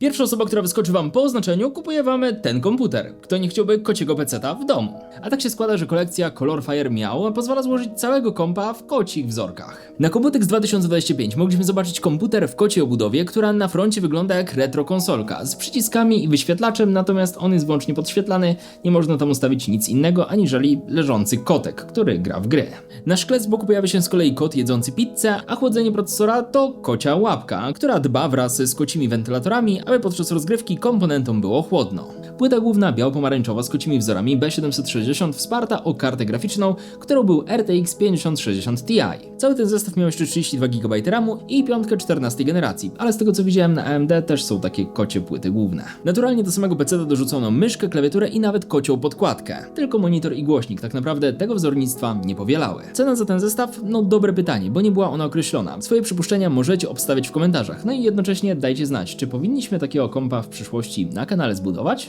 Pierwsza osoba, która wyskoczy wam po oznaczeniu, kupuje wam ten komputer. Kto nie chciałby kociego peceta w domu? A tak się składa, że kolekcja Colorfire Miał pozwala złożyć całego kompa w kocich wzorkach. Na Komputex 2025 mogliśmy zobaczyć komputer w kociej obudowie, która na froncie wygląda jak retro konsolka z przyciskami i wyświetlaczem, natomiast on jest wyłącznie podświetlany, nie można tam ustawić nic innego aniżeli leżący kotek, który gra w gry. Na szkle z boku pojawia się z kolei kot jedzący pizzę, a chłodzenie procesora to kocia łapka, która dba wraz z kocimi wentylatorami, aby podczas rozgrywki komponentom było chłodno. Płyta główna biało-pomarańczowa z kocimi wzorami B760 wsparta o kartę graficzną, którą był RTX 5060 Ti. Cały ten zestaw miał jeszcze 32 GB RAMu i piątkę 14 generacji, ale z tego co widziałem na AMD też są takie kocie płyty główne. Naturalnie do samego PC dorzucono myszkę, klawiaturę i nawet kocią podkładkę. Tylko monitor i głośnik tak naprawdę tego wzornictwa nie powielały. Cena za ten zestaw? No dobre pytanie, bo nie była ona określona. Swoje przypuszczenia możecie obstawiać w komentarzach. No i jednocześnie dajcie znać, czy powinniśmy takiego kompa w przyszłości na kanale zbudować?